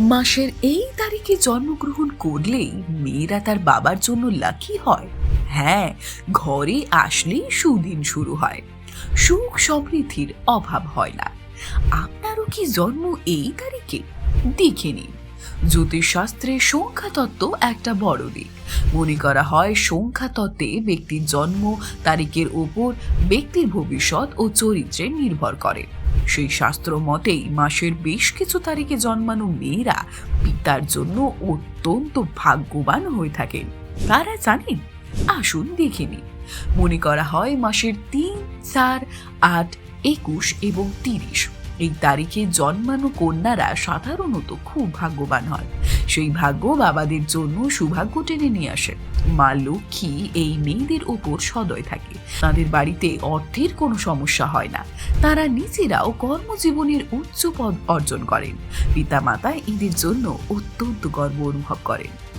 মাসের এই তারিখে জন্মগ্রহণ করলেই মেয়েরা তার বাবার জন্য লাকি হয়। হ্যাঁ ঘরে আসলেই সুদিন শুরু হয়। সুখ সমৃদ্ধির অভাব হয় না। আপনারও কি জন্ম এই তারিখে? দেখে নিন। জ্যোতিষশাস্ত্রে সংখ্যা তত্ত্ব একটা বড় দিক। মনে করা হয় সংখ্যা তত্ত্বে ব্যক্তির জন্ম, তারিখের ওপর ব্যক্তির ভবিষ্যৎ ও চরিত্রে নির্ভর করে। সেই শাস্ত্র মতেই মাসের বেশ কিছু তারিখে জন্মানো মেয়েরা পিতার জন্য অত্যন্ত ভাগ্যবান হয়ে থাকেন। তারা জানেন, আসুন দেখে নিন মনে করা হয় মাসের তিন, চার, আট, একুশ এবং তিরিশ। এই তারিখে জন্মানো কন্যারা সাধারণত খুব ভাগ্যবান হয়। সেই ভাগ্য বাবাদের জন্য সৌভাগ্য টেনে নিয়ে আসে। মা লক্ষ্মী এই মেয়েদের ওপর সদয় থাকে। তাদের বাড়িতে অর্থের কোনো সমস্যা হয় না। তারা নিজেরাও কর্মজীবনের উচ্চ পদ অর্জন করেন। পিতা পিতামাতা এদের জন্য অত্যন্ত গর্ব অনুভব করেন।